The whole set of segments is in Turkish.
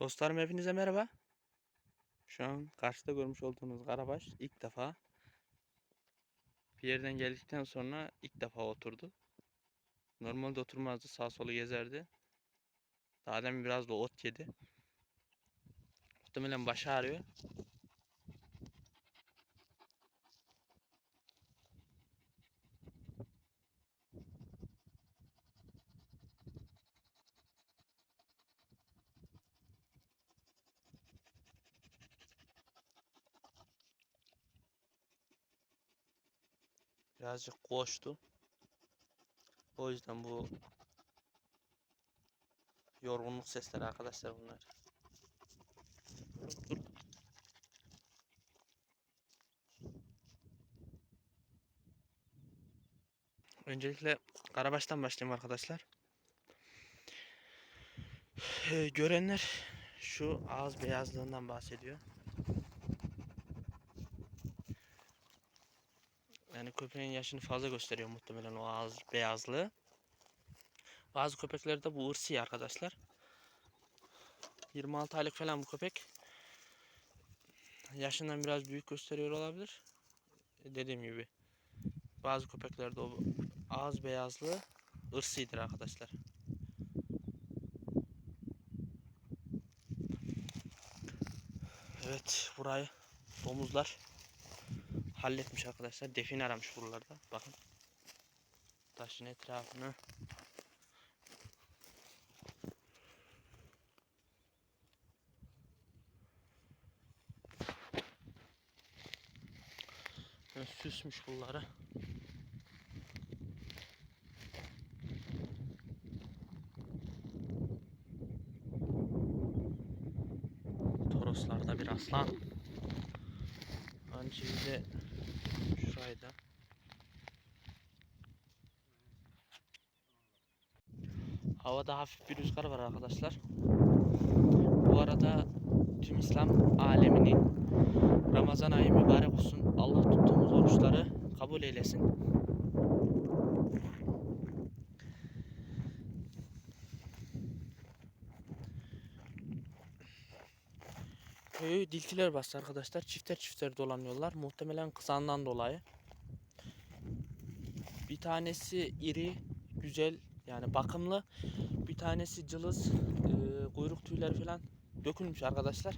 Dostlarım hepinize merhaba. Şu an karşıda görmüş olduğunuz karabaş ilk defa bir yerden geldikten sonra ilk defa oturdu. Normalde oturmazdı sağ solu gezerdi. Daha demin biraz da ot yedi. Muhtemelen başı ağrıyor. Birazcık koştu. O yüzden bu yorgunluk sesleri arkadaşlar bunlar. Öncelikle Karabaş'tan başlayayım arkadaşlar. Ee, görenler şu ağız beyazlığından bahsediyor. Köpeğin yaşını fazla gösteriyor muhtemelen o ağız beyazlığı. Bazı köpeklerde bu ırsi arkadaşlar. 26 aylık falan bu köpek. Yaşından biraz büyük gösteriyor olabilir. Dediğim gibi bazı köpeklerde o ağız beyazlığı ırsidir arkadaşlar. Evet burayı domuzlar halletmiş arkadaşlar. Define aramış buralarda. Bakın. Taşın etrafını Böyle süsmüş bunları. Toroslarda bir aslan. Önce bir de şurayı da. Havada hafif bir rüzgar var arkadaşlar. Bu arada tüm İslam aleminin Ramazan ayı mübarek olsun. Allah tuttuğumuz oruçları kabul eylesin. Köyü diltiler bastı arkadaşlar. Çifter çifter dolanıyorlar. Muhtemelen kızandan dolayı. Bir tanesi iri, güzel yani bakımlı. Bir tanesi cılız, e, kuyruk tüyleri falan dökülmüş arkadaşlar.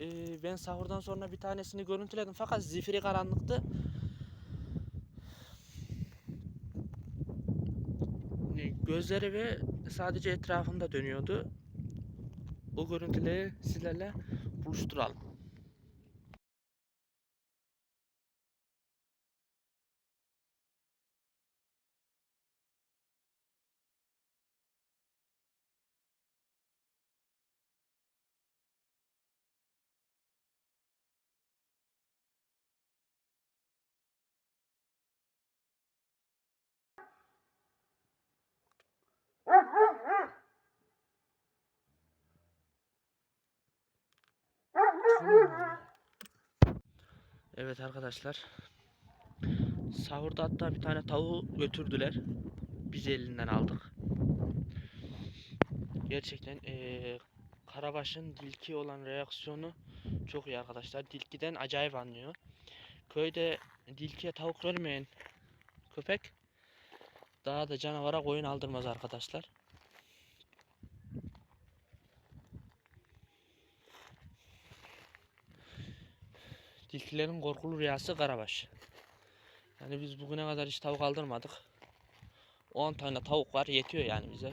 E, ben sahurdan sonra bir tanesini görüntüledim fakat zifiri karanlıktı. Gözleri ve sadece etrafında dönüyordu. O görüntüleri sizlerle buluşturalım. Evet arkadaşlar. Sahurda hatta bir tane tavuğu götürdüler. Biz elinden aldık. Gerçekten eee Karabaş'ın dilki olan reaksiyonu çok iyi arkadaşlar. Dilkiden acayip anlıyor. Köyde dilkiye tavuk vermeyen köpek daha da canavara koyun aldırmaz arkadaşlar. Tilkilerin korkulu rüyası Karabaş. Yani biz bugüne kadar hiç tavuk aldırmadık. 10 tane tavuk var yetiyor yani bize.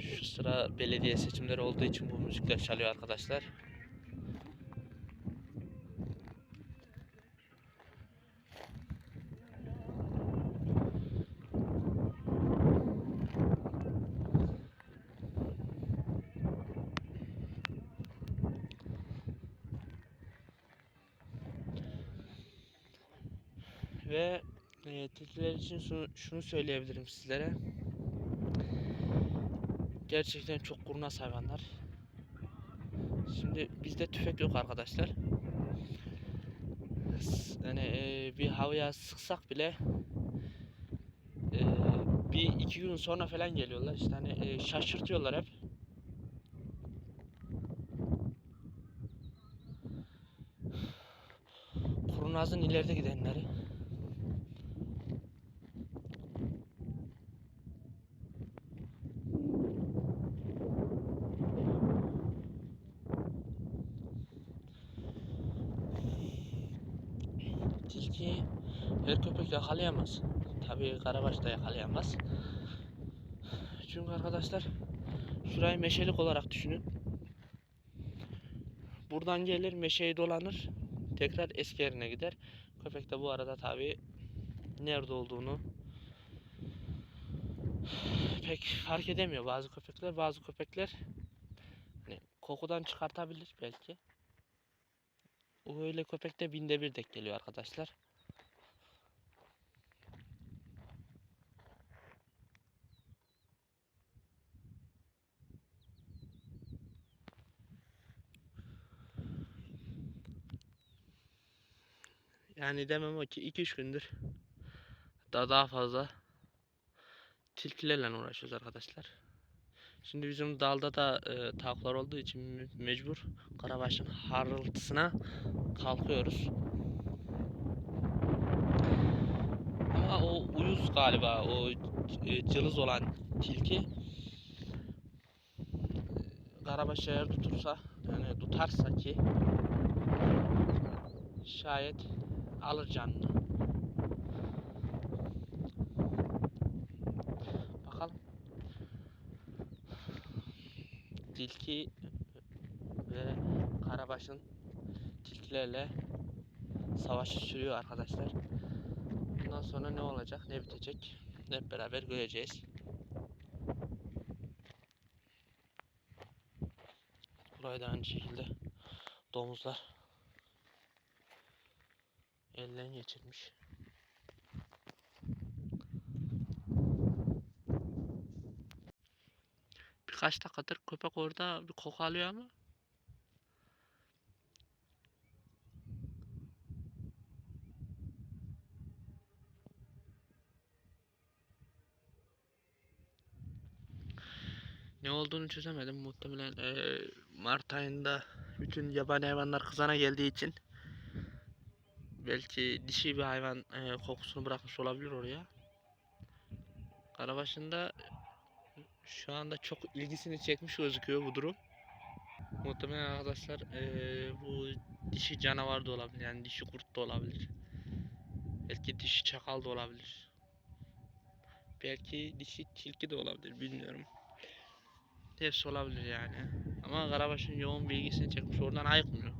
Şu sıra belediye seçimleri olduğu için bu müzikler çalıyor arkadaşlar. Ve e, tilkiler için şunu, şunu söyleyebilirim sizlere. Gerçekten çok kurnaz hayvanlar. Şimdi bizde tüfek yok arkadaşlar. Yani e, bir havaya sıksak bile bir iki gün sonra falan geliyorlar. İşte hani e, şaşırtıyorlar hep. Kurnaz'ın ileride gidenleri. Tilki köpek yakalayamaz. Tabii karabaş da yakalayamaz. Çünkü arkadaşlar şurayı meşelik olarak düşünün. Buradan gelir meşeyi dolanır. Tekrar eski yerine gider. Köpek de bu arada tabii nerede olduğunu pek fark edemiyor bazı köpekler. Bazı köpekler hani kokudan çıkartabilir belki. O öyle köpekte binde bir dek geliyor arkadaşlar. Yani demem o ki 2-3 gündür daha daha fazla tilkilerle uğraşıyoruz arkadaşlar. Şimdi bizim dalda da e, tavuklar olduğu için me- mecbur karabaşın harıltısına kalkıyoruz. Ama o uyuz galiba o e, cılız olan tilki e, karabaşı eğer tutursa yani tutarsa ki şayet alır. Bakalım. Tilki ve Karabaş'ın tilkilerle savaşı sürüyor arkadaşlar. Bundan sonra ne olacak, ne bitecek hep beraber göreceğiz. Burayı da aynı şekilde domuzlar elden geçirmiş. Birkaç dakikadır köpek orada bir koku alıyor ama ne olduğunu çözemedim. Muhtemelen eee, Mart ayında bütün yabani hayvanlar kızana geldiği için belki dişi bir hayvan eee, kokusunu bırakmış olabilir oraya. Karabaşı'nda şu anda çok ilgisini çekmiş gözüküyor bu durum. Muhtemelen arkadaşlar eee, bu dişi canavar da olabilir yani dişi kurt da olabilir. Belki dişi çakal da olabilir. Belki dişi tilki de olabilir bilmiyorum. Hepsi olabilir yani. Ama Karabaş'ın yoğun bilgisini çekmiş oradan ayıkmıyor.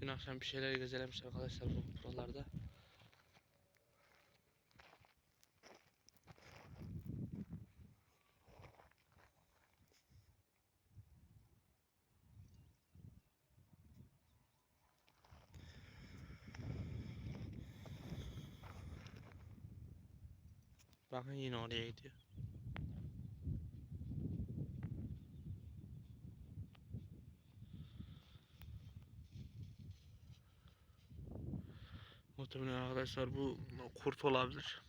Dün akşam bir şeyler gazelemiş arkadaşlar bu buralarda. Bakın yine oraya gidiyor. Muhtemelen arkadaşlar bu kurt olabilir.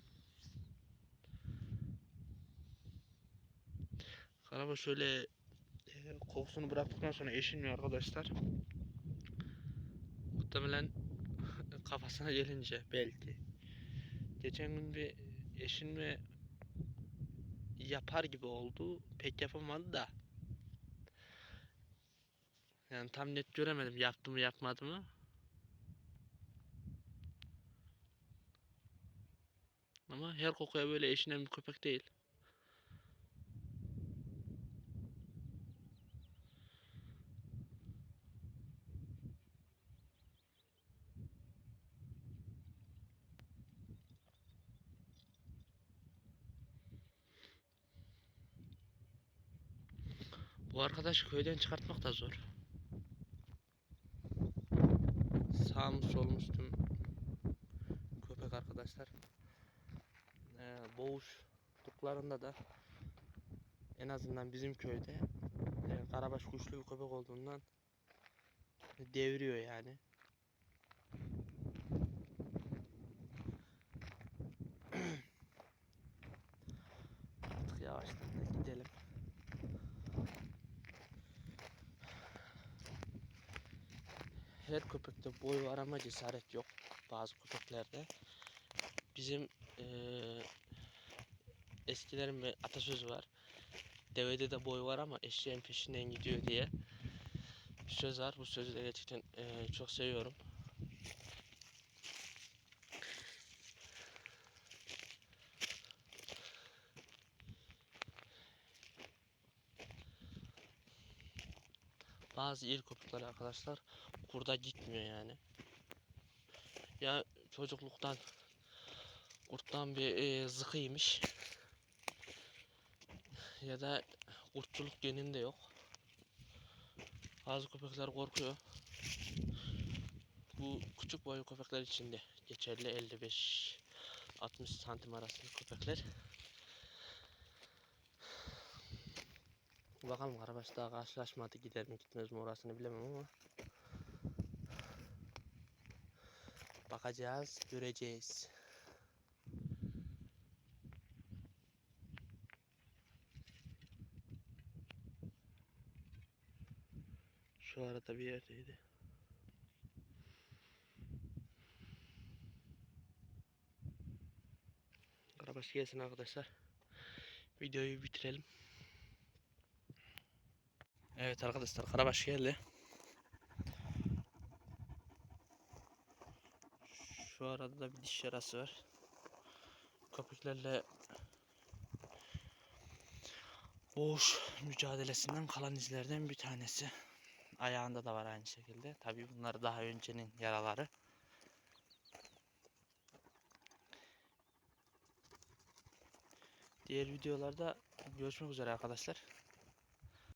Araba şöyle e, kokusunu bıraktıktan sonra eşinmiyor arkadaşlar. Muhtemelen kafasına gelince belki. Geçen gün bir eşinme yapar gibi oldu. Pek yapamadı da. Yani tam net göremedim yaptı mı yapmadı mı. Ama her kokuya böyle eşinen bir köpek değil. Bu arkadaşı köyden çıkartmak da zor. Sağımız solumuz tüm köpek arkadaşlar. Ee, boğuştuklarında da en azından bizim köyde e, karabaş güçlü bir köpek olduğundan deviriyor yani. Artık yavaştan gidelim. Her köpekte boy var ama cesaret yok. Bazı köpeklerde. Bizim eee eskilerin bir atasözü var. Devede de boy var ama eşeğin peşinden gidiyor diye. Bir söz var. Bu sözü de gerçekten eee, çok seviyorum. Bazı iri köpekler arkadaşlar kurda gitmiyor yani. Ya çocukluktan kurttan bir eee zıkıymış ya da kurtçuluk geninde yok. Bazı köpekler korkuyor. Bu küçük boylu köpekler için de geçerli 55 60 santim arasında köpekler. Bakalım Karabaş daha karşılaşmadı gider mi gitmez mi orasını bilemem ama bakacağız göreceğiz. Şu arada bir yerdeydi. Karabaş gelsin arkadaşlar. Videoyu bitirelim. Evet arkadaşlar Karabaş geldi. Şu arada da bir diş yarası var. Köpeklerle boğuş mücadelesinden kalan izlerden bir tanesi. Ayağında da var aynı şekilde. Tabii bunlar daha öncenin yaraları. Diğer videolarda görüşmek üzere arkadaşlar.